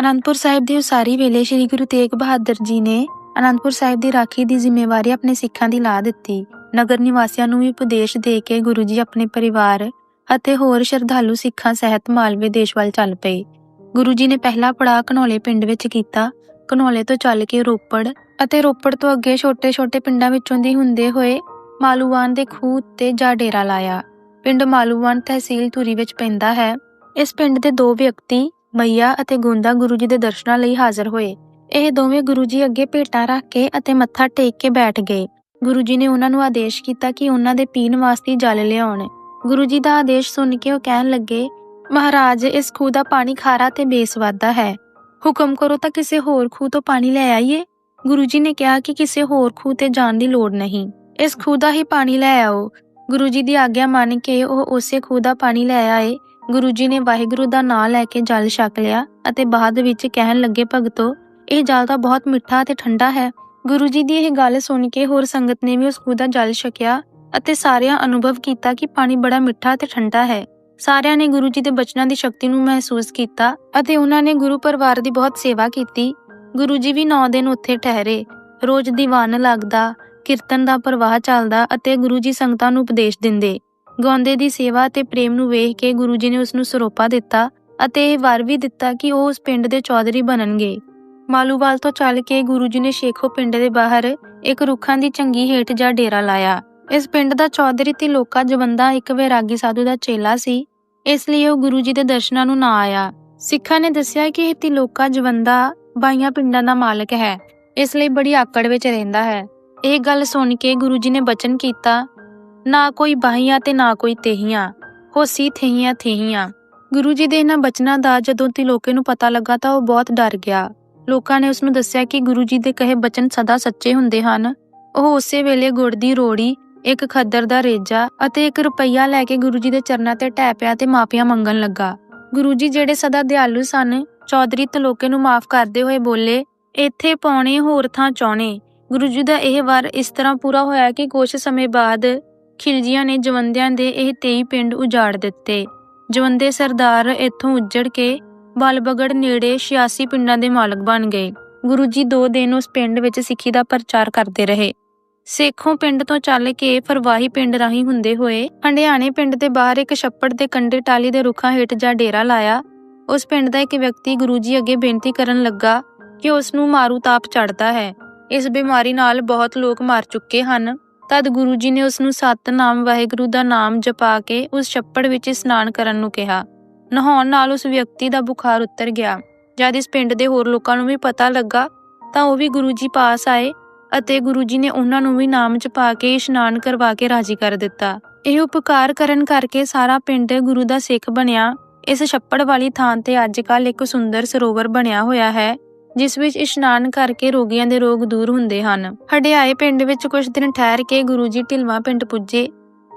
ਅਨੰਦਪੁਰ ਸਾਹਿਬ ਦੀ ਉਸਾਰੀ ਵੇਲੇ ਸ੍ਰੀ ਗੁਰੂ ਤੇਗ ਬਹਾਦਰ ਜੀ ਨੇ ਅਨੰਦਪੁਰ ਸਾਹਿਬ ਦੀ ਰਾਖੀ ਦੀ ਜ਼ਿੰਮੇਵਾਰੀ ਆਪਣੇ ਸਿੱਖਾਂ ਦੀ ਲਾ ਦਿੱਤੀ। ਨਗਰ ਨਿਵਾਸੀਆਂ ਨੂੰ ਵੀ ਉਪਦੇਸ਼ ਦੇ ਕੇ ਗੁਰੂ ਜੀ ਆਪਣੇ ਪਰਿਵਾਰ ਅਤੇ ਹੋਰ ਸ਼ਰਧਾਲੂ ਸਿੱਖਾਂ ਸਹਿਤ ਮਾਲਵੇ ਦੇਸ਼ ਵੱਲ ਚੱਲ ਪਏ। ਗੁਰੂ ਜੀ ਨੇ ਪਹਿਲਾ ਪੜਾਅ ਘਨੌਲੇ ਪਿੰਡ ਵਿੱਚ ਕੀਤਾ। ਘਨੌਲੇ ਤੋਂ ਚੱਲ ਕੇ ਰੋਪੜ ਅਤੇ ਰੋਪੜ ਤੋਂ ਅੱਗੇ ਛੋਟੇ-ਛੋਟੇ ਪਿੰਡਾਂ ਵਿੱਚੋਂ ਦੀ ਹੁੰਦੇ ਹੋਏ ਮਾਲੂਵਾਨ ਦੇ ਖੂਹ ਤੇ ਜਾ ਡੇਰਾ ਲਾਇਆ। ਪਿੰਡ ਮਾਲੂਵਾਨ ਤਹਿਸੀਲ ਧੂਰੀ ਵਿੱਚ ਪੈਂਦਾ ਹੈ। ਇਸ ਪਿੰਡ ਦੇ ਦੋ ਵਿਅਕਤੀ ਮਈਆ ਅਤੇ ਗੁੰਦਾ ਗੁਰੂ ਜੀ ਦੇ ਦਰਸ਼ਨਾਂ ਲਈ ਹਾਜ਼ਰ ਹੋਏ। ਇਹ ਦੋਵੇਂ ਗੁਰੂ ਜੀ ਅੱਗੇ ਭੇਟਾਂ ਰੱਖ ਕੇ ਅਤੇ ਮੱਥਾ ਟੇਕ ਕੇ ਬੈਠ ਗਏ। ਗੁਰੂ ਜੀ ਨੇ ਉਹਨਾਂ ਨੂੰ ਆਦੇਸ਼ ਕੀਤਾ ਕਿ ਉਹਨਾਂ ਦੇ ਪੀਣ ਵਾਸਤੇ ਜਲ ਲਿਆਉਣ। ਗੁਰੂ ਜੀ ਦਾ ਆਦੇਸ਼ ਸੁਣ ਕੇ ਉਹ ਕਹਿਣ ਲੱਗੇ, ਮਹਾਰਾਜ, ਇਸ ਖੂਹ ਦਾ ਪਾਣੀ ਖਾਰਾ ਤੇ ਬੇਸਵਾਦਾ ਹੈ। ਹੁਕਮ ਕਰੋ ਤਾਂ ਕਿਸੇ ਹੋਰ ਖੂਹ ਤੋਂ ਪਾਣੀ ਲੈ ਆਈਏ। ਗੁਰੂ ਜੀ ਨੇ ਕਿਹਾ ਕਿ ਕਿਸੇ ਹੋਰ ਖੂਹ ਤੇ ਜਾਣ ਦੀ ਲੋੜ ਨਹੀਂ। ਇਸ ਖੂਹ ਦਾ ਹੀ ਪਾਣੀ ਲੈ ਆਓ। ਗੁਰੂ ਜੀ ਦੀ ਆਗਿਆ ਮੰਨ ਕੇ ਉਹ ਉਸੇ ਖੂਹ ਦਾ ਪਾਣੀ ਲੈ ਆਏ ਗੁਰੂ ਜੀ ਨੇ ਵਾਹਿਗੁਰੂ ਦਾ ਨਾਮ ਲੈ ਕੇ ਜਲ ਛਕ ਲਿਆ ਅਤੇ ਬਾਅਦ ਵਿੱਚ ਕਹਿਣ ਲੱਗੇ, ਭਗਤੋ, ਇਹ ਜਲ ਤਾਂ ਬਹੁਤ ਮਿੱਠਾ ਤੇ ਠੰਡਾ ਹੈ। ਗੁਰੂ ਜੀ ਦੀ ਇਹ ਗੱਲ ਸੁਣ ਕੇ ਹੋਰ ਸੰਗਤ ਨੇ ਵੀ ਉਸ ਖੂਹ ਦਾ ਜਲ ਛਕਿਆ ਅਤੇ ਸਾਰਿਆਂ ਅਨੁਭਵ ਕੀਤਾ ਕਿ ਪਾਣੀ ਬੜਾ ਮਿੱਠਾ ਅਤੇ ਠੰਡਾ ਹੈ। ਸਾਰਿਆਂ ਨੇ ਗੁਰੂ ਜੀ ਦੇ ਬਚਨਾਂ ਦੀ ਸ਼ਕਤੀ ਨੂੰ ਮਹਿਸੂਸ ਕੀਤਾ ਅਤੇ ਉਹਨਾਂ ਨੇ ਗੁਰੂ ਪਰਿਵਾਰ ਦੀ ਬਹੁਤ ਸੇਵਾ ਕੀਤੀ। ਗੁਰੂ ਜੀ ਵੀ 9 ਦਿਨ ਉੱਥੇ ਠਹਿਰੇ। ਰੋਜ਼ ਦੀਵਾਨ ਲੱਗਦਾ, ਕੀਰਤਨ ਦਾ ਪ੍ਰਵਾਹ ਚੱਲਦਾ ਅਤੇ ਗੁਰੂ ਜੀ ਸੰਗਤਾਂ ਨੂੰ ਉਪਦੇਸ਼ ਦਿੰਦੇ। ਗਾਉਂਦੇ ਦੀ ਸੇਵਾ ਤੇ ਪ੍ਰੇਮ ਨੂੰ ਵੇਖ ਕੇ ਗੁਰੂ ਜੀ ਨੇ ਉਸ ਨੂੰ ਸਰੋਪਾ ਦਿੱਤਾ ਅਤੇ ਇਹ ਵਰ ਵੀ ਦਿੱਤਾ ਕਿ ਉਹ ਉਸ ਪਿੰਡ ਦੇ ਚੌਧਰੀ ਬਣਨਗੇ। ਮਾਲੂਵਾਲ ਤੋਂ ਚੱਲ ਕੇ ਗੁਰੂ ਜੀ ਨੇ ਸ਼ੇਖੋ ਪਿੰਡ ਦੇ ਬਾਹਰ ਇੱਕ ਰੁੱਖਾਂ ਦੀ ਚੰਗੀ ਹੇਠ ਜਾ ਡੇਰਾ ਲਾਇਆ। ਇਸ ਪਿੰਡ ਦਾ ਚੌਧਰੀ ਤੇ ਲੋਕਾ ਜਵੰਦਾ ਇੱਕ ਵੈਰਾਗੀ ਸਾਧੂ ਦਾ ਚੇਲਾ ਸੀ। ਇਸ ਲਈ ਉਹ ਗੁਰੂ ਜੀ ਦੇ ਦਰਸ਼ਨਾਂ ਨੂੰ ਨਾ ਆਇਆ। ਸਿੱਖਾਂ ਨੇ ਦੱਸਿਆ ਕਿ ਇਹ ਤਿਲੋਕਾ ਜਵੰਦਾ ਬਾਈਆਂ ਪਿੰਡਾਂ ਦਾ ਮਾਲਕ ਹੈ। ਇਸ ਲਈ ਬੜੀ ਆਕੜ ਵਿੱਚ ਰਹਿੰਦਾ ਹੈ। ਇਹ ਗੱਲ ਸੁਣ ਕੇ ਗੁਰੂ ਜੀ ਨੇ ਬਚਨ ਕੀਤਾ ਨਾ ਕੋਈ ਬਾਹੀਆਂ ਤੇ ਨਾ ਕੋਈ ਤੇਹੀਆਂ ਹੋਸੀ ਥੇਹੀਆਂ ਥੇਹੀਆਂ। ਗੁਰੂ ਜੀ ਦੇ ਇਹਨਾਂ ਬਚਨਾਂ ਦਾ ਜਦੋਂ ਤਿਲੋਕੇ ਨੂੰ ਪਤਾ ਲੱਗਾ ਤਾਂ ਉਹ ਬਹੁਤ ਡਰ ਗਿਆ। ਲੋਕਾਂ ਨੇ ਉਸ ਨੂੰ ਦੱਸਿਆ ਕਿ ਗੁਰੂ ਜੀ ਦੇ ਕਹੇ ਬਚਨ ਸਦਾ ਸੱਚੇ ਹੁੰਦੇ ਹਨ। ਉਹ ਉਸੇ ਵੇਲੇ ਗੁੜ ਦੀ ਰੋੜੀ, ਇੱਕ ਖੱਦਰ ਦਾ ਰੇਜਾ ਅਤੇ ਇੱਕ ਰੁਪਈਆ ਲੈ ਕੇ ਗੁਰੂ ਜੀ ਦੇ ਚਰਨਾਂ ਤੇ ਟਹਿ ਪਿਆ ਤੇ ਮਾਫੀਆਂ ਮੰਗਣ ਲੱਗਾ। ਗੁਰੂ ਜੀ ਜਿਹੜੇ ਸਦਾ ਦਿਆਲੂ ਸਨ, ਚੌਧਰੀ ਤਲੋਕੇ ਨੂੰ ਮਾਫ ਕਰਦੇ ਹੋਏ ਬੋਲੇ, ਇੱਥੇ ਪਾਉਣੇ, ਹੋਰ ਥਾਂ ਚਾਉਣੇ ਗੁਰੂ ਜੀ ਦਾ ਇਹ ਵਾਰ ਇਸ ਤਰ੍ਹਾਂ ਪੂਰਾ ਹੋਇਆ ਕਿ ਕੁਝ ਸਮੇਂ ਬਾਅਦ ਖਿਲਜੀਆਂ ਨੇ ਜਵੰਦਿਆਂ ਦੇ ਇਹ 23 ਪਿੰਡ ਉਜਾੜ ਦਿੱਤੇ। ਜਵੰਦੇ ਸਰਦਾਰ ਇੱਥੋਂ ਉੱਜੜ ਕੇ ਬਲਬਗੜ ਨੇੜੇ 86 ਪਿੰਡਾਂ ਦੇ ਮਾਲਕ ਬਣ ਗਏ। ਗੁਰੂ ਜੀ ਦੋ ਦਿਨ ਉਸ ਪਿੰਡ ਵਿੱਚ ਸਿੱਖੀ ਦਾ ਪ੍ਰਚਾਰ ਕਰਦੇ ਰਹੇ। ਸੇਖੋਂ ਪਿੰਡ ਤੋਂ ਚੱਲ ਕੇ ਫਰਵਾਹੀ ਪਿੰਡ ਰਾਹੀਂ ਹੁੰਦੇ ਹੋਏ ਹੰਡਿਆਣੇ ਪਿੰਡ ਦੇ ਬਾਹਰ ਇੱਕ ਛੱਪੜ ਦੇ ਕੰਢੇ ਟਾਲੀ ਦੇ ਰੁੱਖਾਂ ਹੇਠ ਜਾ ਡੇਰਾ ਲਾਇਆ। ਉਸ ਪਿੰਡ ਦਾ ਇੱਕ ਵਿਅਕਤੀ ਗੁਰੂ ਜੀ ਅੱਗੇ ਬੇਨਤੀ ਕਰਨ ਲੱਗਾ ਕਿ ਉਸ ਨੂੰ ਮਾਰੂ ਤਾਪ ਚੜਦਾ ਹੈ। ਇਸ ਬਿਮਾਰੀ ਨਾਲ ਬਹੁਤ ਲੋਕ ਮਰ ਚੁੱਕੇ ਹਨ। ਤਦ ਗੁਰੂ ਜੀ ਨੇ ਉਸ ਨੂੰ ਸਤਨਾਮ ਵਾਹਿਗੁਰੂ ਦਾ ਨਾਮ ਜਪਾ ਕੇ ਉਸ ਛੱਪੜ ਵਿੱਚ ਇਸ਼ਨਾਨ ਕਰਨ ਨੂੰ ਕਿਹਾ। ਨਹਾਉਣ ਨਾਲ ਉਸ ਵਿਅਕਤੀ ਦਾ ਬੁਖਾਰ ਉਤਰ ਗਿਆ। ਜਦ ਇਸ ਪਿੰਡ ਦੇ ਹੋਰ ਲੋਕਾਂ ਨੂੰ ਵੀ ਪਤਾ ਲੱਗਾ, ਤਾਂ ਉਹ ਵੀ ਗੁਰੂ ਜੀ ਪਾਸ ਆਏ ਅਤੇ ਗੁਰੂ ਜੀ ਨੇ ਉਹਨਾਂ ਨੂੰ ਵੀ ਨਾਮ ਜਪਾ ਕੇ ਇਸ਼ਨਾਨ ਕਰਵਾ ਕੇ ਰਾਜੀ ਕਰ ਦਿੱਤਾ। ਇਹ ਉਪਕਾਰ ਕਰਨ ਕਰਕੇ ਸਾਰਾ ਪਿੰਡ ਗੁਰੂ ਦਾ ਸਿੱਖ ਬਣਿਆ। ਇਸ ਛੱਪੜ ਵਾਲੀ ਥਾਂ ਤੇ ਅੱਜ ਅੱਜਕੱਲ ਇੱਕ ਸੁੰਦਰ ਸਰੋਵਰ ਬਣਿਆ ਹੋਇਆ ਹੈ। ਜਿਸ ਵਿੱਚ ਇਸ਼ਨਾਨ ਕਰਕੇ ਰੋਗੀਆਂ ਦੇ ਰੋਗ ਦੂਰ ਹੁੰਦੇ ਹਨ। ਹੜਿਆਏ ਪਿੰਡ ਵਿੱਚ ਕੁਝ ਦਿਨ ਠਹਿਰ ਕੇ ਗੁਰੂ ਜੀ ਢਿਲਵਾ ਪਿੰਡ ਪੁੱਜੇ।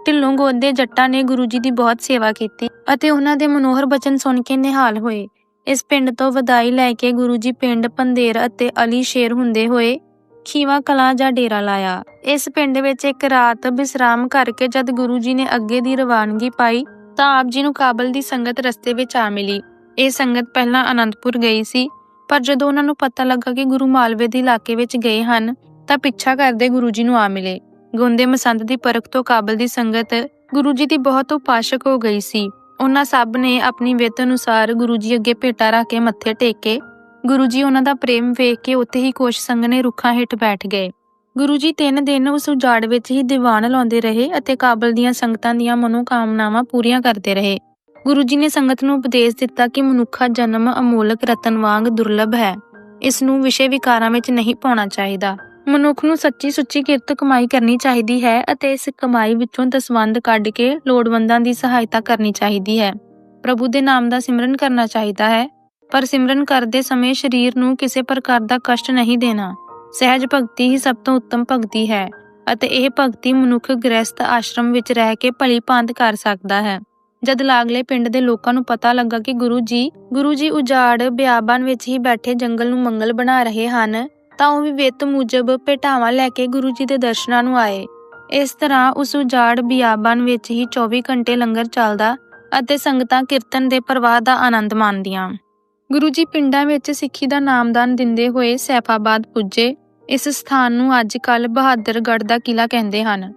ਢਿੱਲੋਂ ਗੋਦੇ ਜੱਟਾਂ ਨੇ ਗੁਰੂ ਜੀ ਦੀ ਬਹੁਤ ਸੇਵਾ ਕੀਤੀ ਅਤੇ ਉਹਨਾਂ ਦੇ ਮਨੋਹਰ ਬਚਨ ਸੁਣ ਕੇ ਨਿਹਾਲ ਹੋਏ। ਇਸ ਪਿੰਡ ਤੋਂ ਵਧਾਈ ਲੈ ਕੇ ਗੁਰੂ ਜੀ ਪਿੰਡ ਪੰਦੇਰ ਅਤੇ ਅਲੀ ਸ਼ੇਰ ਹੁੰਦੇ ਹੋਏ ਖੀਵਾ ਕਲਾਂ ਜਾਂ ਡੇਰਾ ਲਾਇਆ। ਇਸ ਪਿੰਡ ਵਿੱਚ ਇੱਕ ਰਾਤ ਵਿਸਰਾਮ ਕਰਕੇ ਜਦ ਗੁਰੂ ਜੀ ਨੇ ਅੱਗੇ ਦੀ ਰਵਾਨਗੀ ਪਾਈ, ਤਾਂ ਆਪ ਜੀ ਨੂੰ ਕਾਬਲ ਦੀ ਸੰਗਤ ਰਸਤੇ ਵਿੱਚ ਆ ਮਿਲੀ। ਇਹ ਸੰਗਤ ਪਹਿਲਾਂ ਅਨੰਦਪੁਰ ਗਈ ਸੀ। ਪਰ ਜਦੋਂ ਉਹਨਾਂ ਨੂੰ ਪਤਾ ਲੱਗਾ ਕਿ ਗੁਰੂ ਮਾਲਵੇ ਦੇ ਇਲਾਕੇ ਵਿੱਚ ਗਏ ਹਨ, ਤਾਂ ਪਿੱਛਾ ਕਰਦੇ ਗੁਰੂ ਜੀ ਨੂੰ ਆ ਮਿਲੇ। ਗੋਂਦੇ ਮਸੰਦ ਦੀ ਪਰਖ ਤੋਂ ਕਾਬਲ ਦੀ ਸੰਗਤ ਗੁਰੂ ਜੀ ਦੀ ਬਹੁਤ ਉਪਾਸ਼ਕ ਹੋ ਗਈ ਸੀ। ਉਹਨਾਂ ਸਭ ਨੇ ਆਪਣੀ ਵਿੱਤ ਅਨੁਸਾਰ ਗੁਰੂ ਜੀ ਅੱਗੇ ਭੇਟਾ ਰੱਖ ਕੇ ਮੱਥੇ ਟੇਕੇ। ਗੁਰੂ ਜੀ ਉਹਨਾਂ ਦਾ ਪ੍ਰੇਮ ਵੇਖ ਕੇ ਉੱਥੇ ਹੀ ਕੋਸ਼ ਸੰਗਨੇ ਰੁੱਖਾਂ ਹੇਠ ਬੈਠ ਗਏ। ਗੁਰੂ ਜੀ ਤਿੰਨ ਦਿਨ ਉਸ ਉਜਾੜ ਵਿੱਚ ਹੀ ਦੀਵਾਨ ਲਾਉਂਦੇ ਰਹੇ ਅਤੇ ਕਾਬਲ ਦੀਆਂ ਸੰਗਤਾਂ ਦੀਆਂ ਮਨੋਕਾਮਨਾਵਾਂ ਪੂਰੀਆਂ ਕਰਦੇ ਰਹੇ। ਗੁਰੂ ਜੀ ਨੇ ਸੰਗਤ ਨੂੰ ਉਪਦੇਸ਼ ਦਿੱਤਾ ਕਿ ਮਨੁੱਖਾ ਜਨਮ ਅਮੋਲਕ ਰਤਨ ਵਾਂਗ ਦੁਰਲਭ ਹੈ। ਇਸ ਨੂੰ ਵਿਸ਼ੇ ਵਿਕਾਰਾਂ ਵਿੱਚ ਨਹੀਂ ਪਾਉਣਾ ਚਾਹੀਦਾ। ਮਨੁੱਖ ਨੂੰ ਸੱਚੀ ਸੁੱਚੀ ਕਿਰਤ ਕਮਾਈ ਕਰਨੀ ਚਾਹੀਦੀ ਹੈ ਅਤੇ ਇਸ ਕਮਾਈ ਵਿੱਚੋਂ ਦਸਵੰਦ ਕੱਢ ਕੇ ਲੋੜਵੰਦਾਂ ਦੀ ਸਹਾਇਤਾ ਕਰਨੀ ਚਾਹੀਦੀ ਹੈ। ਪ੍ਰਭੂ ਦੇ ਨਾਮ ਦਾ ਸਿਮਰਨ ਕਰਨਾ ਚਾਹੀਦਾ ਹੈ। ਪਰ ਸਿਮਰਨ ਕਰਦੇ ਸਮੇਂ ਸਰੀਰ ਨੂੰ ਕਿਸੇ ਪ੍ਰਕਾਰ ਦਾ ਕਸ਼ਟ ਨਹੀਂ ਦੇਣਾ। ਸਹਿਜ ਭਗਤੀ ਹੀ ਸਭ ਤੋਂ ਉੱਤਮ ਭਗਤੀ ਹੈ ਅਤੇ ਇਹ ਭਗਤੀ ਮਨੁੱਖ ਗ੍ਰਸਥ ਆਸ਼ਰਮ ਵਿੱਚ ਰਹਿ ਕੇ ਭਲੀ ਭਾਂਤ ਕਰ ਸਕਦਾ ਹੈ। ਜਦ ਲਾਗਲੇ ਪਿੰਡ ਦੇ ਲੋਕਾਂ ਨੂੰ ਪਤਾ ਲੱਗਾ ਕਿ ਗੁਰੂ ਜੀ ਗੁਰੂ ਜੀ ਉਜਾੜ ਬਿਆਬਾਨ ਵਿੱਚ ਹੀ ਬੈਠੇ ਜੰਗਲ ਨੂੰ ਮੰਗਲ ਬਣਾ ਰਹੇ ਹਨ, ਤਾਂ ਉਹ ਵੀ ਵਿੱਤ ਮੁਜਬ ਭੇਟਾਵਾਂ ਲੈ ਕੇ ਗੁਰੂ ਜੀ ਦੇ ਦਰਸ਼ਨਾਂ ਨੂੰ ਆਏ। ਇਸ ਤਰ੍ਹਾਂ ਉਸ ਉਜਾੜ ਬਿਆਬਾਨ ਵਿੱਚ ਹੀ 24 ਘੰਟੇ ਲੰਗਰ ਚੱਲਦਾ ਅਤੇ ਸੰਗਤਾਂ ਕੀਰਤਨ ਦੇ ਪ੍ਰਵਾਹ ਦਾ ਆਨੰਦ ਮਾਣਦੀਆਂ। ਗੁਰੂ ਜੀ ਪਿੰਡਾਂ ਵਿੱਚ ਸਿੱਖੀ ਦਾ ਨਾਮਦਾਨ ਦਿੰਦੇ ਹੋਏ ਸੈਫਾਬਾਦ ਪੁੱਜੇ। ਇਸ ਸਥਾਨ ਨੂੰ ਅੱਜ-ਕੱਲ ਬਹਾਦਰਗੜ੍ਹ ਦਾ ਕਿਲਾ ਕਹਿੰਦੇ ਹਨ।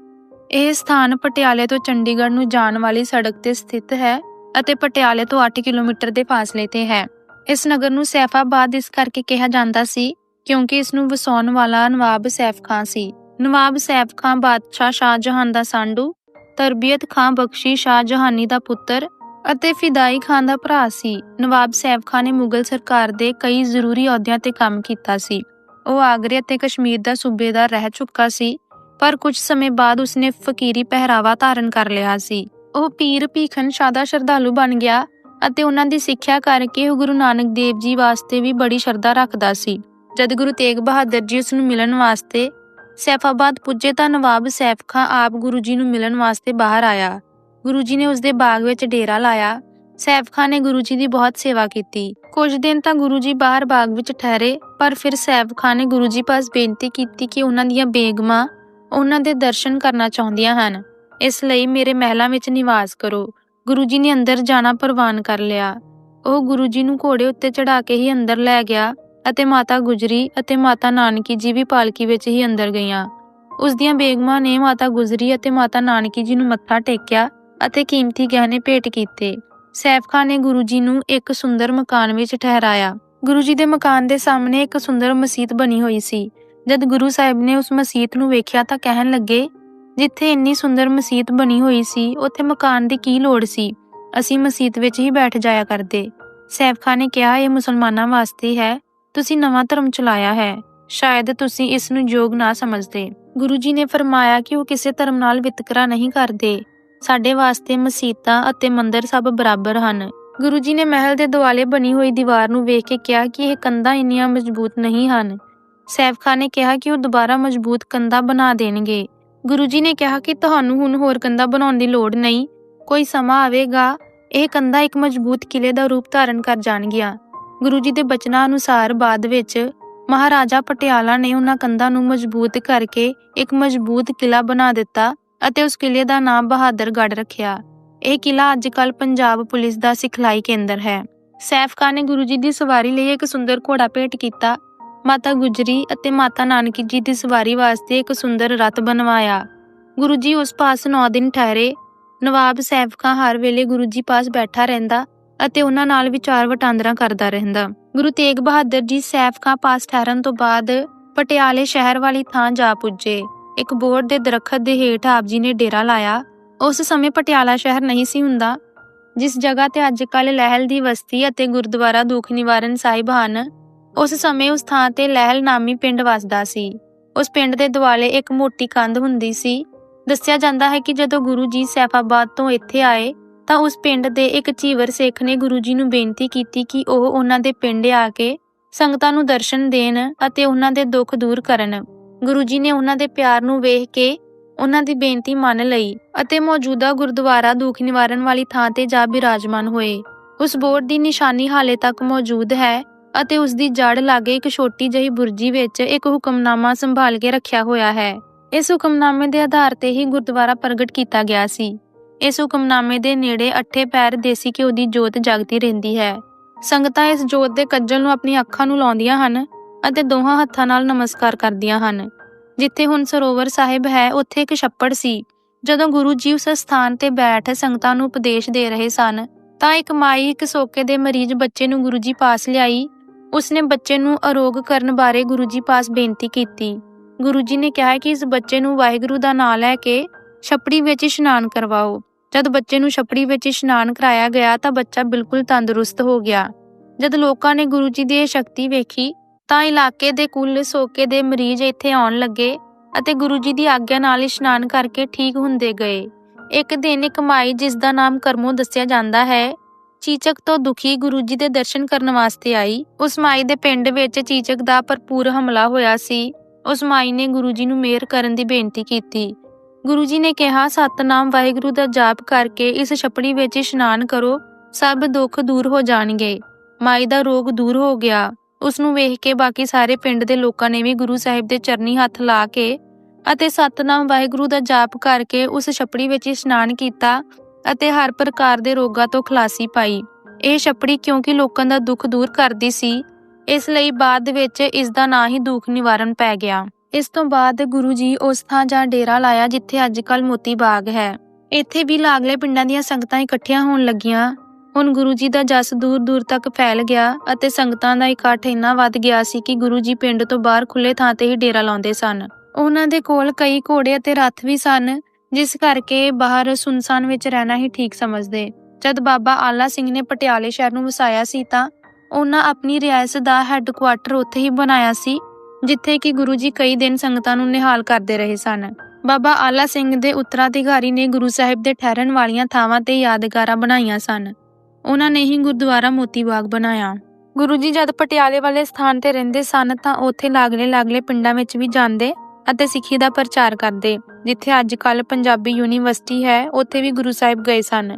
ਇਹ ਸਥਾਨ ਪਟਿਆਲੇ ਤੋਂ ਚੰਡੀਗੜ੍ਹ ਨੂੰ ਜਾਣ ਵਾਲੀ ਸੜਕ ਤੇ ਸਥਿਤ ਹੈ ਅਤੇ ਪਟਿਆਲੇ ਤੋਂ 8 ਕਿਲੋਮੀਟਰ ਦੇ ਫਾਸਲੇ ਤੇ ਹੈ। ਇਸ ਨਗਰ ਨੂੰ ਸੈਫਾਬਾਦ ਇਸ ਕਰਕੇ ਕਿਹਾ ਜਾਂਦਾ ਸੀ ਕਿਉਂਕਿ ਇਸ ਨੂੰ ਵਸਾਉਣ ਵਾਲਾ ਨਵਾਬ ਸੈਫ ਖਾਂ ਸੀ। ਨਵਾਬ ਸੈਫ ਖਾਂ ਬਾਦਸ਼ਾਹ ਸ਼ਾਹਜਹਾਨ ਦਾ ਸਾਂਡੂ ਤਰਬੀਅਤ ਖਾਂ ਬਖਸ਼ੀ ਸ਼ਾਹਜਹਾਨੀ ਦਾ ਪੁੱਤਰ ਅਤੇ ਫਿਦਾਈ ਖਾਨ ਦਾ ਭਰਾ ਸੀ। ਨਵਾਬ ਸੈਫ ਖਾਨ ਨੇ ਮੁਗਲ ਸਰਕਾਰ ਦੇ ਕਈ ਜ਼ਰੂਰੀ ਅਹੁਦਿਆਂ ਤੇ ਕੰਮ ਕੀਤਾ ਸੀ। ਉਹ ਆਗਰੇ ਅਤੇ ਕਸ਼ਮੀਰ ਦਾ ਸੂਬੇਦਾਰ ਰਹਿ ਚੁੱਕਾ ਸੀ ਪਰ ਕੁਝ ਸਮੇਂ ਬਾਅਦ ਉਸਨੇ ਫਕੀਰੀ ਪਹਿਰਾਵਾ ਧਾਰਨ ਕਰ ਲਿਆ ਸੀ। ਉਹ ਪੀਰ ਭੀਖਨ ਸ਼ਾਹ ਸ਼ਰਧਾਲੂ ਬਣ ਗਿਆ ਅਤੇ ਉਹਨਾਂ ਦੀ ਸਿੱਖਿਆ ਕਰਕੇ ਉਹ ਗੁਰੂ ਨਾਨਕ ਦੇਵ ਜੀ ਵਾਸਤੇ ਵੀ ਬੜੀ ਸ਼ਰਧਾ ਰੱਖਦਾ ਸੀ। ਜਦ ਗੁਰੂ ਤੇਗ ਬਹਾਦਰ ਜੀ ਉਸ ਨੂੰ ਮਿਲਣ ਵਾਸਤੇ ਸੈਫਾਬਾਦ ਪੁੱਜੇ ਤਾਂ ਨਵਾਬ ਸੈਫ ਖਾਂ ਆਪ ਗੁਰੂ ਜੀ ਨੂੰ ਮਿਲਣ ਵਾਸਤੇ ਬਾਹਰ ਆਇਆ। ਗੁਰੂ ਜੀ ਨੇ ਉਸ ਦੇ ਬਾਗ ਵਿੱਚ ਡੇਰਾ ਲਾਇਆ। ਸੈਫ ਖਾਨ ਨੇ ਗੁਰੂ ਜੀ ਦੀ ਬਹੁਤ ਸੇਵਾ ਕੀਤੀ। ਕੁਝ ਦਿਨ ਤਾਂ ਗੁਰੂ ਜੀ ਬਾਹਰ ਬਾਗ ਵਿੱਚ ਠਹਿਰੇ, ਪਰ ਫਿਰ ਸੈਫ ਖਾਨ ਨੇ ਗੁਰੂ ਜੀ ਪਾਸ ਬੇਨਤੀ ਕੀਤੀ ਕਿ ਉਹਨਾਂ ਦੀਆਂ ਬੇਗਮਾਂ ਉਹਨਾਂ ਦੇ ਦਰਸ਼ਨ ਕਰਨਾ ਚਾਹੁੰਦੀਆਂ ਹਨ। ਇਸ ਲਈ ਮੇਰੇ ਮਹਿਲਾਂ ਵਿੱਚ ਨਿਵਾਸ ਕਰੋ। ਗੁਰੂ ਜੀ ਨੇ ਅੰਦਰ ਜਾਣਾ ਪ੍ਰਵਾਨ ਕਰ ਲਿਆ। ਉਹ ਗੁਰੂ ਜੀ ਨੂੰ ਘੋੜੇ ਉੱਤੇ ਚੜਾ ਕੇ ਹੀ ਅੰਦਰ ਲੈ ਗਿਆ ਅਤੇ ਮਾਤਾ ਗੁਜਰੀ ਅਤੇ ਮਾਤਾ ਨਾਨਕੀ ਜੀ ਵੀ ਪਾਲਕੀ ਵਿੱਚ ਹੀ ਅੰਦਰ ਗਈਆਂ। ਉਸ ਦੀਆਂ ਬੇਗਮਾਂ ਨੇ ਮਾਤਾ ਗੁਜਰੀ ਅਤੇ ਮਾਤਾ ਨਾਨਕੀ ਜੀ ਨੂੰ ਮੱਥਾ ਟੇਕਿਆ ਅਤੇ ਕੀਮਤੀ ਗਹਿਣੇ ਭੇਟ ਕੀਤੇ। ਸੈਫ ਖਾਨ ਨੇ ਗੁਰੂ ਜੀ ਨੂੰ ਇੱਕ ਸੁੰਦਰ ਮਕਾਨ ਵਿੱਚ ਠਹਿਰਾਇਆ। ਗੁਰੂ ਜੀ ਦੇ ਮਕਾਨ ਦੇ ਸਾਹਮਣੇ ਇੱਕ ਸੁੰਦਰ ਮਸਜਿਦ ਬਣੀ ਹੋਈ ਸੀ। ਜਦ ਗੁਰੂ ਸਾਹਿਬ ਨੇ ਉਸ ਮਸਜਿਦ ਨੂੰ ਵੇਖਿਆ ਤਾਂ ਕਹਿਣ ਲੱਗੇ, ਜਿੱਥੇ ਇੰਨੀ ਸੁੰਦਰ ਮਸਜਿਦ ਬਣੀ ਹੋਈ ਸੀ, ਉੱਥੇ ਮਕਾਨ ਦੀ ਕੀ ਲੋੜ ਸੀ? ਅਸੀਂ ਮਸਜਿਦ ਵਿੱਚ ਹੀ ਬੈਠ ਜਾਇਆ ਕਰਦੇ। ਸੈਫ ਖਾਨ ਨੇ ਕਿਹਾ, ਇਹ ਮੁਸਲਮਾਨਾਂ ਵਾਸਤੇ ਹੈ, ਤੁਸੀਂ ਨਵਾਂ ਧਰਮ ਚਲਾਇਆ ਹੈ। ਸ਼ਾਇਦ ਤੁਸੀਂ ਇਸ ਨੂੰ ਯੋਗ ਨਾ ਸਮਝਦੇ। ਗੁਰੂ ਜੀ ਨੇ ਫਰਮਾਇਆ ਕਿ ਉਹ ਕਿਸੇ ਧਰਮ ਨਾਲ ਵਿਤਕਰਾ ਨਹੀਂ ਕਰਦੇ। ਸਾਡੇ ਵਾਸਤੇ ਮਸੀਤਾਂ ਅਤੇ ਮੰਦਰ ਸਭ ਬਰਾਬਰ ਹਨ। ਗੁਰੂ ਜੀ ਨੇ ਮਹਿਲ ਦੇ ਦੁਆਲੇ ਬਣੀ ਹੋਈ ਦੀਵਾਰ ਨੂੰ ਵੇਖ ਕੇ ਕਿਹਾ ਕਿ ਇਹ ਕੰਧਾਂ ਇੰਨੀਆਂ ਮਜ਼ਬੂਤ ਨਹੀਂ ਹਨ। ਸੈਫ ਖਾਨ ਨੇ ਕਿਹਾ ਕਿ ਉਹ ਦੁਬਾਰਾ ਮਜ਼ਬੂਤ ਕੰਧਾਂ ਬਣਾ ਦੇਣਗੇ। ਗੁਰੂ ਜੀ ਨੇ ਕਿਹਾ ਕਿ ਤੁਹਾਨੂੰ ਹੁਣ ਹੋਰ ਕੰਧਾਂ ਬਣਾਉਣ ਦੀ ਲੋੜ ਨਹੀਂ। ਕੋਈ ਸਮਾਂ ਆਵੇਗਾ, ਇਹ ਕੰਧਾਂ ਇੱਕ ਮਜ਼ਬੂਤ ਕਿਲੇ ਦਾ ਰੂਪ ਧਾਰਨ ਕਰ ਜਾਣਗੀਆਂ। ਗੁਰੂ ਜੀ ਦੇ ਬਚਨਾਂ ਅਨੁਸਾਰ ਬਾਅਦ ਵਿੱਚ ਮਹਾਰਾਜਾ ਪਟਿਆਲਾ ਨੇ ਉਹਨਾਂ ਕੰਧਾਂ ਨੂੰ ਮਜ਼ਬੂਤ ਕਰਕੇ ਇੱਕ ਮਜ਼ਬੂਤ ਕਿਲਾ ਬਣਾ ਦਿੱਤਾ ਅਤੇ ਉਸ ਕਿਲੇ ਦਾ ਨਾਮ ਬਹਾਦਰਗੜ੍ਹ ਰੱਖਿਆ। ਇਹ ਕਿਲਾ ਅੱਜਕੱਲ ਪੰਜਾਬ ਪੁਲਿਸ ਦਾ ਸਿਖਲਾਈ ਕੇਂਦਰ ਹੈ। ਸੈਫ ਖਾਨ ਨੇ ਗੁਰੂ ਜੀ ਦੀ ਸਵਾਰੀ ਲਈ ਇੱਕ ਸੁੰਦਰ ਘੋੜਾ ਭੇਟ ਕੀਤਾ ਮਾਤਾ ਗੁਜਰੀ ਅਤੇ ਮਾਤਾ ਨਾਨਕੀ ਜੀ ਦੀ ਸਵਾਰੀ ਵਾਸਤੇ ਇੱਕ ਸੁੰਦਰ ਰਥ ਬਣਵਾਇਆ। ਗੁਰੂ ਜੀ ਉਸ ਪਾਸ 9 ਦਿਨ ਠਹਿਰੇ। ਨਵਾਬ ਸੈਫ ਖਾਨ ਹਰ ਵੇਲੇ ਗੁਰੂ ਜੀ ਪਾਸ ਬੈਠਾ ਰਹਿੰਦਾ ਅਤੇ ਉਹਨਾਂ ਨਾਲ ਵਿਚਾਰ ਵਟਾਂਦਰਾ ਕਰਦਾ ਰਹਿੰਦਾ। ਗੁਰੂ ਤੇਗ ਬਹਾਦਰ ਜੀ ਸੈਫ ਖਾਨ ਪਾਸ ਠਹਿਰਨ ਤੋਂ ਬਾਅਦ ਪਟਿਆਲੇ ਸ਼ਹਿਰ ਵਾਲੀ ਥਾਂ ਜਾ ਪੁੱਜੇ। ਇੱਕ ਬੋਰਡ ਦੇ ਦਰਖਤ ਦੇ ਹੇਠ ਆਪ ਜੀ ਨੇ ਡੇਰਾ ਲਾਇਆ। ਉਸ ਸਮੇਂ ਪਟਿਆਲਾ ਸ਼ਹਿਰ ਨਹੀਂ ਸੀ ਹੁੰਦਾ, ਜਿਸ ਜਗ੍ਹਾ ਤੇ ਅੱਜ ਕੱਲ ਲਹਿਲ ਦੀ ਬਸਤੀ ਅਤੇ ਗੁਰਦੁਆਰਾ ਦੁਖ ਨਿਵਾਰਨ ਸਾਹਿਬ ਹਨ ਉਸ ਸਮੇਂ ਉਸ ਥਾਂ ਤੇ ਲਹਿਲ ਨਾਮੀ ਪਿੰਡ ਵਸਦਾ ਸੀ। ਉਸ ਪਿੰਡ ਦੇ ਦੁਆਲੇ ਇੱਕ ਮੋਟੀ ਕੰਧ ਹੁੰਦੀ ਸੀ। ਦੱਸਿਆ ਜਾਂਦਾ ਹੈ ਕਿ ਜਦੋਂ ਗੁਰੂ ਜੀ ਸੈਫਾਬਾਦ ਤੋਂ ਇੱਥੇ ਆਏ, ਤਾਂ ਉਸ ਪਿੰਡ ਦੇ ਇੱਕ ਚੀਵਰ ਸੇਖ ਨੇ ਗੁਰੂ ਜੀ ਨੂੰ ਬੇਨਤੀ ਕੀਤੀ ਕਿ ਉਹ ਉਹਨਾਂ ਦੇ ਪਿੰਡ ਆ ਕੇ ਸੰਗਤਾਂ ਨੂੰ ਦਰਸ਼ਨ ਦੇਣ ਅਤੇ ਉਹਨਾਂ ਦੇ ਦੁੱਖ ਦੂਰ ਕਰਨ। ਗੁਰੂ ਜੀ ਨੇ ਉਹਨਾਂ ਦੇ ਪਿਆਰ ਨੂੰ ਵੇਖ ਕੇ ਉਹਨਾਂ ਦੀ ਬੇਨਤੀ ਮੰਨ ਲਈ ਅਤੇ ਮੌਜੂਦਾ ਗੁਰਦੁਆਰਾ ਦੁੱਖ ਨਿਵਾਰਨ ਵਾਲੀ ਥਾਂ ਤੇ ਜਾ ਬਿਰਾਜਮਾਨ ਹੋਏ। ਉਸ ਬੋਰਡ ਦੀ ਨਿਸ਼ਾਨੀ ਹਾਲੇ ਤੱਕ ਮੌਜੂਦ ਹੈ। ਅਤੇ ਉਸ ਦੀ ਜੜ ਲਾਗੇ ਇੱਕ ਛੋਟੀ ਜਿਹੀ ਬੁਰਜੀ ਵਿੱਚ ਇੱਕ ਹੁਕਮਨਾਮਾ ਸੰਭਾਲ ਕੇ ਰੱਖਿਆ ਹੋਇਆ ਹੈ। ਇਸ ਹੁਕਮਨਾਮੇ ਦੇ ਆਧਾਰ ਤੇ ਹੀ ਗੁਰਦੁਆਰਾ ਪ੍ਰਗਟ ਕੀਤਾ ਗਿਆ ਸੀ। ਇਸ ਹੁਕਮਨਾਮੇ ਦੇ ਨੇੜੇ ਅੱਠੇ ਪੈਰ ਦੇਸੀ ਘਿਓ ਦੀ ਜੋਤ ਜਗਦੀ ਰਹਿੰਦੀ ਹੈ। ਸੰਗਤਾਂ ਇਸ ਜੋਤ ਦੇ ਕੱਜਲ ਨੂੰ ਆਪਣੀ ਅੱਖਾਂ ਨੂੰ ਲਾਉਂਦੀਆਂ ਹਨ ਅਤੇ ਦੋਹਾਂ ਹੱਥਾਂ ਨਾਲ ਨਮਸਕਾਰ ਕਰਦੀਆਂ ਹਨ। ਜਿੱਥੇ ਹੁਣ ਸਰੋਵਰ ਸਾਹਿਬ ਹੈ, ਉੱਥੇ ਇੱਕ ਛੱਪੜ ਸੀ। ਜਦੋਂ ਗੁਰੂ ਜੀ ਉਸ ਸਥਾਨ ਤੇ ਬੈਠ ਸੰਗਤਾਂ ਨੂੰ ਉਪਦੇਸ਼ ਦੇ ਰਹੇ ਸਨ, ਤਾਂ ਇੱਕ ਮਾਈ ਇੱਕ ਸੋਕੇ ਦੇ ਮਰੀਜ਼ ਬੱਚੇ ਨੂੰ ਗੁਰੂ ਜੀ ਪਾਸ ਲਿਆਈ ਉਸਨੇ ਬੱਚੇ ਨੂੰ ਅਰੋਗ ਕਰਨ ਬਾਰੇ ਗੁਰੂ ਜੀ ਪਾਸ ਬੇਨਤੀ ਕੀਤੀ। ਗੁਰੂ ਜੀ ਨੇ ਕਿਹਾ ਕਿ ਇਸ ਬੱਚੇ ਨੂੰ ਵਾਹਿਗੁਰੂ ਦਾ ਨਾਮ ਲੈ ਕੇ ਛਪੜੀ ਵਿੱਚ ਇਸ਼ਨਾਨ ਕਰਵਾਓ। ਜਦ ਬੱਚੇ ਨੂੰ ਛਪੜੀ ਵਿੱਚ ਇਸ਼ਨਾਨ ਕਰਾਇਆ ਗਿਆ ਤਾਂ ਬੱਚਾ ਬਿਲਕੁਲ ਤੰਦਰੁਸਤ ਹੋ ਗਿਆ। ਜਦ ਲੋਕਾਂ ਨੇ ਗੁਰੂ ਜੀ ਦੀ ਇਹ ਸ਼ਕਤੀ ਵੇਖੀ, ਤਾਂ ਇਲਾਕੇ ਦੇ ਕੁੱਲ ਸੋਕੇ ਦੇ ਮਰੀਜ਼ ਇੱਥੇ ਆਉਣ ਲੱਗੇ ਅਤੇ ਗੁਰੂ ਜੀ ਦੀ ਆਗਿਆ ਨਾਲ ਇਸ਼ਨਾਨ ਕਰਕੇ ਠੀਕ ਹੁੰਦੇ ਗਏ। ਇੱਕ ਦਿਨ ਇੱਕ ਮਾਈ ਜਿਸ ਦਾ ਨਾਮ ਕਰਮੋ ਦੱਸਿਆ ਜਾਂਦਾ ਹੈ ਚੀਚਕ ਤੋਂ ਦੁਖੀ ਗੁਰੂ ਜੀ ਦੇ ਦਰਸ਼ਨ ਕਰਨ ਵਾਸਤੇ ਆਈ। ਉਸ ਮਾਈ ਦੇ ਪਿੰਡ ਵਿੱਚ ਚੀਚਕ ਦਾ ਭਰਪੂਰ ਹਮਲਾ ਹੋਇਆ ਸੀ। ਉਸ ਮਾਈ ਨੇ ਗੁਰੂ ਜੀ ਨੂੰ ਮਿਹਰ ਕਰਨ ਦੀ ਬੇਨਤੀ ਕੀਤੀ। ਗੁਰੂ ਜੀ ਨੇ ਕਿਹਾ, ਸਤਨਾਮ ਵਾਹਿਗੁਰੂ ਦਾ ਜਾਪ ਕਰਕੇ ਇਸ ਛਪੜੀ ਵਿੱਚ ਇਸ਼ਨਾਨ ਕਰੋ, ਸਭ ਦੁੱਖ ਦੂਰ ਹੋ ਜਾਣਗੇ। ਮਾਈ ਦਾ ਰੋਗ ਦੂਰ ਹੋ ਗਿਆ। ਉਸ ਨੂੰ ਵੇਖ ਕੇ ਬਾਕੀ ਸਾਰੇ ਪਿੰਡ ਦੇ ਲੋਕਾਂ ਨੇ ਵੀ ਗੁਰੂ ਸਾਹਿਬ ਦੇ ਚਰਨੀ ਹੱਥ ਲਾ ਕੇ ਅਤੇ ਸਤਨਾਮ ਵਾਹਿਗੁਰੂ ਦਾ ਜਾਪ ਕਰਕੇ ਉਸ ਛਪੜੀ ਵਿੱਚ ਇਸ਼ਨਾਨ ਕੀਤਾ। ਅਤੇ ਹਰ ਪ੍ਰਕਾਰ ਦੇ ਰੋਗਾਂ ਤੋਂ ਖਲਾਸੀ ਪਾਈ। ਇਹ ਛਪੜੀ ਕਿਉਂਕਿ ਲੋਕਾਂ ਦਾ ਦੁੱਖ ਦੂਰ ਕਰਦੀ ਸੀ, ਇਸ ਲਈ ਬਾਅਦ ਵਿੱਚ ਇਸ ਦਾ ਨਾਂ ਹੀ ਦੁੱਖ ਨਿਵਾਰਨ ਪੈ ਗਿਆ। ਇਸ ਤੋਂ ਬਾਅਦ ਗੁਰੂ ਜੀ ਉਸ ਥਾਂ ਜਾ ਡੇਰਾ ਲਾਇਆ ਜਿੱਥੇ ਅੱਜਕੱਲ ਮੋਤੀ ਬਾਗ ਹੈ। ਇੱਥੇ ਵੀ ਲਾਗਲੇ ਪਿੰਡਾਂ ਦੀਆਂ ਸੰਗਤਾਂ ਇਕੱਠੀਆਂ ਹੋਣ ਲੱਗੀਆਂ। ਹੁਣ ਗੁਰੂ ਜੀ ਦਾ ਜਸ ਦੂਰ ਦੂਰ ਤੱਕ ਫੈਲ ਗਿਆ ਅਤੇ ਸੰਗਤਾਂ ਦਾ ਇਕੱਠ ਇੰਨਾ ਵੱਧ ਗਿਆ ਸੀ ਕਿ ਗੁਰੂ ਜੀ ਪਿੰਡ ਤੋਂ ਬਾਹਰ ਖੁੱਲੇ ਥਾਂ ਤੇ ਹੀ ਡੇਰਾ ਲਾਉਂਦੇ ਸਨ। ਉਹਨਾਂ ਦੇ ਕੋਲ ਕਈ ਘੋੜੇ ਅਤੇ ਰੱਥ ਵੀ ਸਨ। ਜਿਸ ਕਰਕੇ ਬਾਹਰ ਸੁਨਸਾਨ ਵਿੱਚ ਰਹਿਣਾ ਹੀ ਠੀਕ ਸਮਝਦੇ। ਜਦ ਬਾਬਾ ਆਲਾ ਸਿੰਘ ਨੇ ਪਟਿਆਲੇ ਸ਼ਹਿਰ ਨੂੰ ਵਸਾਇਆ ਸੀ ਤਾਂ ਉਹਨਾਂ ਆਪਣੀ ਰਿਆਸਤ ਦਾ ਹੈੱਡਕੁਆਟਰ ਉੱਥੇ ਹੀ ਬਣਾਇਆ ਸੀ, ਜਿੱਥੇ ਕਿ ਗੁਰੂ ਜੀ ਕਈ ਦਿਨ ਸੰਗਤਾਂ ਨੂੰ ਨਿਹਾਲ ਕਰਦੇ ਰਹੇ ਸਨ। ਬਾਬਾ ਆਲਾ ਸਿੰਘ ਦੇ ਉੱਤਰਾਧਿਕਾਰੀ ਨੇ ਗੁਰੂ ਸਾਹਿਬ ਦੇ ਠਹਿਰਨ ਵਾਲੀਆਂ ਥਾਵਾਂ ਤੇ ਯਾਦਗਾਰਾਂ ਬਣਾਈਆਂ ਸਨ। ਉਹਨਾਂ ਨੇ ਹੀ ਗੁਰਦੁਆਰਾ ਮੋਤੀ ਬਾਗ ਬਣਾਇਆ। ਗੁਰੂ ਜੀ ਜਦ ਪਟਿਆਲੇ ਵਾਲੇ ਸਥਾਨ ਤੇ ਰਹਿੰਦੇ ਸਨ ਤਾਂ ਉੱਥੇ ਲਾਗਲੇ ਲਾਗਲੇ ਪਿੰਡਾਂ ਵਿੱਚ ਵੀ ਜਾਂਦੇ ਅਤੇ ਸਿੱਖੀ ਦਾ ਪ੍ਰਚਾਰ ਕਰਦੇ, ਜਿੱਥੇ ਅੱਜ ਕੱਲ ਪੰਜਾਬੀ ਯੂਨੀਵਰਸਿਟੀ ਹੈ, ਉੱਥੇ ਵੀ ਗੁਰੂ ਸਾਹਿਬ ਗਏ ਸਨ।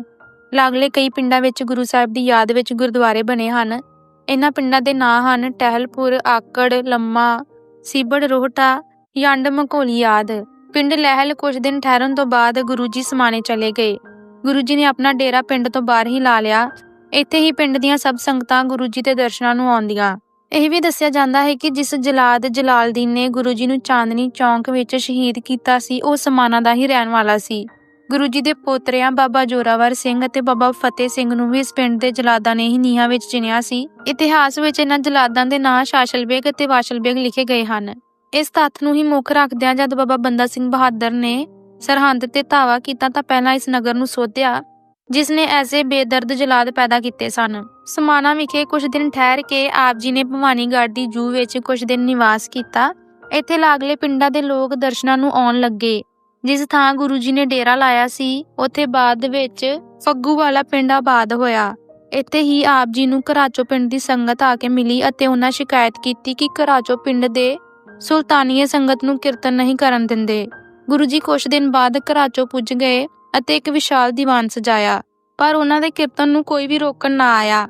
ਲਾਗਲੇ ਕਈ ਪਿੰਡਾਂ ਵਿੱਚ ਗੁਰੂ ਸਾਹਿਬ ਦੀ ਯਾਦ ਵਿੱਚ ਗੁਰਦੁਆਰੇ ਬਣੇ ਹਨ। ਇਹਨਾਂ ਪਿੰਡਾਂ ਦੇ ਨਾਂ ਹਨ ਟਹਿਲਪੁਰ, ਆਕੜ, ਲੰਮਾ, ਸੀਬੜ, ਰੋਹਟਾ, ਯੰਡ, ਮਕੋਲੀ ਆਦ। ਪਿੰਡ ਲਹਿਲ ਕੁਝ ਦਿਨ ਠਹਿਰਨ ਤੋਂ ਬਾਅਦ ਗੁਰੂ ਜੀ ਸਮਾਣੇ ਚਲੇ ਗਏ। ਗੁਰੂ ਜੀ ਨੇ ਆਪਣਾ ਡੇਰਾ ਪਿੰਡ ਤੋਂ ਬਾਹਰ ਹੀ ਲਾ ਲਿਆ। ਇੱਥੇ ਹੀ ਪਿੰਡ ਦੀਆਂ ਸਭ ਸੰਗਤਾਂ ਗੁਰੂ ਜੀ ਦੇ ਦਰਸ਼ਨਾਂ ਨੂੰ ਆਉਂਦੀਆਂ। ਇਹ ਵੀ ਦੱਸਿਆ ਜਾਂਦਾ ਹੈ ਕਿ ਜਿਸ ਜਲਾਦ ਜਲਾਲਦੀਨ ਨੇ ਗੁਰੂ ਜੀ ਨੂੰ ਚਾਂਦਨੀ ਚੌਂਕ ਵਿੱਚ ਸ਼ਹੀਦ ਕੀਤਾ ਸੀ, ਉਹ ਸਮਾਣਾ ਦਾ ਹੀ ਰਹਿਣ ਵਾਲਾ ਸੀ। ਗੁਰੂ ਜੀ ਦੇ ਪੋਤਰਿਆਂ ਬਾਬਾ ਜੋਰਾਵਰ ਸਿੰਘ ਅਤੇ ਬਾਬਾ ਫਤਿਹ ਸਿੰਘ ਨੂੰ ਵੀ ਇਸ ਪਿੰਡ ਦੇ ਜਲਾਦਾਂ ਨੇ ਹੀ ਨੀਹਾਂ ਵਿੱਚ ਚਿਣਿਆ ਸੀ। ਇਤਿਹਾਸ ਵਿੱਚ ਇਹਨਾਂ ਜਲਾਦਾਂ ਦੇ ਨਾਂ ਸ਼ਾਸ਼ਲਬੇਗ ਅਤੇ ਵਾਸ਼ਲਬੇਗ ਲਿਖੇ ਗਏ ਹਨ। ਇਸ ਤੱਥ ਨੂੰ ਹੀ ਮੁੱਖ ਰੱਖਦਿਆਂ ਜਦ ਬਾਬਾ ਬੰਦਾ ਸਿੰਘ ਬਹਾਦਰ ਨੇ ਸਰਹੰਦ ਤੇ ਧਾਵਾ ਕੀਤਾ ਤਾਂ ਪਹਿਲਾਂ ਇਸ ਨਗਰ ਨੂੰ ਸੋਧਿਆ। ਜਿਸ ਨੇ ਐਸੇ ਬੇਦਰਦ ਜਲਾਦ ਪੈਦਾ ਕੀਤੇ ਸਨ। ਸਮਾਣਾ ਵਿਖੇ ਕੁਝ ਦਿਨ ਠਹਿਰ ਕੇ ਆਪ ਜੀ ਨੇ ਭਵਾਨੀਗੜ੍ਹ ਦੀ ਜੂ ਵਿੱਚ ਕੁਝ ਦਿਨ ਨਿਵਾਸ ਕੀਤਾ। ਇੱਥੇ ਲਾਗਲੇ ਪਿੰਡਾਂ ਦੇ ਲੋਕ ਦਰਸ਼ਨਾਂ ਨੂੰ ਆਉਣ ਲੱਗੇ। ਜਿਸ ਥਾਂ ਗੁਰੂ ਜੀ ਨੇ ਡੇਰਾ ਲਾਇਆ ਸੀ, ਉੱਥੇ ਬਾਅਦ ਵਿੱਚ ਫੱਗੂ ਵਾਲਾ ਪਿੰਡ ਆਬਾਦ ਹੋਇਆ। ਇੱਥੇ ਹੀ ਆਪ ਜੀ ਨੂੰ ਘਰਾਚੋ ਪਿੰਡ ਦੀ ਸੰਗਤ ਆ ਕੇ ਮਿਲੀ ਅਤੇ ਉਹਨਾਂ ਸ਼ਿਕਾਇਤ ਕੀਤੀ ਕਿ ਘਰਾਚੋ ਪਿੰਡ ਦੇ ਸੁਲਤਾਨੀਏ ਸੰਗਤ ਨੂੰ ਕੀਰਤਨ ਨਹੀਂ ਕਰਨ ਦਿੰਦੇ। ਗੁਰੂ ਜੀ ਕੁਝ ਦਿਨ ਬਾਅਦ ਕਰਾਚੋ ਪੁੱਜ ਗਏ। ਅਤੇ ਇੱਕ ਵਿਸ਼ਾਲ ਦੀਵਾਨ ਸਜਾਇਆ, ਪਰ ਉਹਨਾਂ ਦੇ ਕੀਰਤਨ ਨੂੰ ਕੋਈ ਵੀ ਰੋਕਣ ਨਾ ਆਇਆ।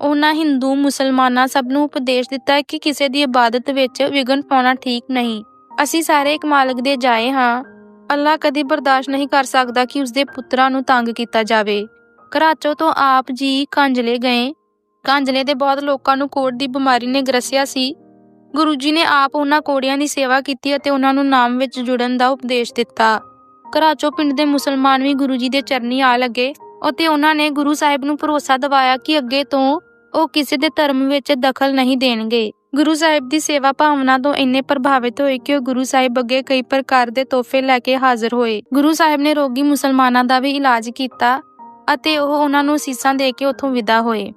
ਉਹਨਾਂ ਹਿੰਦੂ, ਮੁਸਲਮਾਨਾਂ ਸਭ ਨੂੰ ਉਪਦੇਸ਼ ਦਿੱਤਾ ਕਿ ਕਿਸੇ ਦੀ ਇਬਾਦਤ ਵਿੱਚ ਵਿਗਨ ਪਾਉਣਾ ਠੀਕ ਨਹੀਂ। ਅਸੀਂ ਸਾਰੇ ਇੱਕ ਮਾਲਕ ਦੇ ਜਾਏ ਹਾਂ। ਅੱਲਾ ਕਦੀ ਬਰਦਾਸ਼ਤ ਨਹੀਂ ਕਰ ਸਕਦਾ ਕਿ ਉਸਦੇ ਪੁੱਤਰਾਂ ਨੂੰ ਤੰਗ ਕੀਤਾ ਜਾਵੇ। ਘਰਾਚੋ ਤੋਂ ਆਪ ਜੀ ਕਾਂਜਲੇ ਗਏ। ਕਾਂਜਲੇ ਦੇ ਬਹੁਤ ਲੋਕਾਂ ਨੂੰ ਕੋੜ ਦੀ ਬਿਮਾਰੀ ਨੇ ਗ੍ਰਸਿਆ ਸੀ। ਗੁਰੂ ਜੀ ਨੇ ਆਪ ਉਹਨਾਂ ਕੋੜਿਆਂ ਦੀ ਸੇਵਾ ਕੀਤੀ ਅਤੇ ਉਹਨਾਂ ਨੂੰ ਨਾਮ ਵਿੱਚ ਜੁੜਨ ਦਾ ਉਪਦੇਸ਼ ਦਿੱਤਾ। ਘਰਾਚੋ ਪਿੰਡ ਦੇ ਮੁਸਲਮਾਨ ਵੀ ਗੁਰੂ ਜੀ ਦੇ ਚਰਨੀ ਆ ਲੱਗੇ ਅਤੇ ਉਹਨਾਂ ਨੇ ਗੁਰੂ ਸਾਹਿਬ ਨੂੰ ਭਰੋਸਾ ਦਿਵਾਇਆ ਕਿ ਅੱਗੇ ਤੋਂ ਉਹ ਕਿਸੇ ਦੇ ਧਰਮ ਵਿੱਚ ਦਖਲ ਨਹੀਂ ਦੇਣਗੇ। ਗੁਰੂ ਸਾਹਿਬ ਦੀ ਸੇਵਾ ਭਾਵਨਾ ਤੋਂ ਇੰਨੇ ਪ੍ਰਭਾਵਿਤ ਹੋਏ ਕਿ ਉਹ ਗੁਰੂ ਸਾਹਿਬ ਅੱਗੇ ਕਈ ਪ੍ਰਕਾਰ ਦੇ ਤੋਹਫੇ ਲੈ ਕੇ ਹਾਜ਼ਰ ਹੋਏ। ਗੁਰੂ ਸਾਹਿਬ ਨੇ ਰੋਗੀ ਮੁਸਲਮਾਨਾਂ ਦਾ ਵੀ ਇਲਾਜ ਕੀਤਾ ਅਤੇ ਉਹ ਉਹਨਾਂ ਨੂੰ ਸੀਸਾਂ ਦੇ ਕੇ ਉੱਥੋਂ ਵਿਦਾ ਹੋਏ।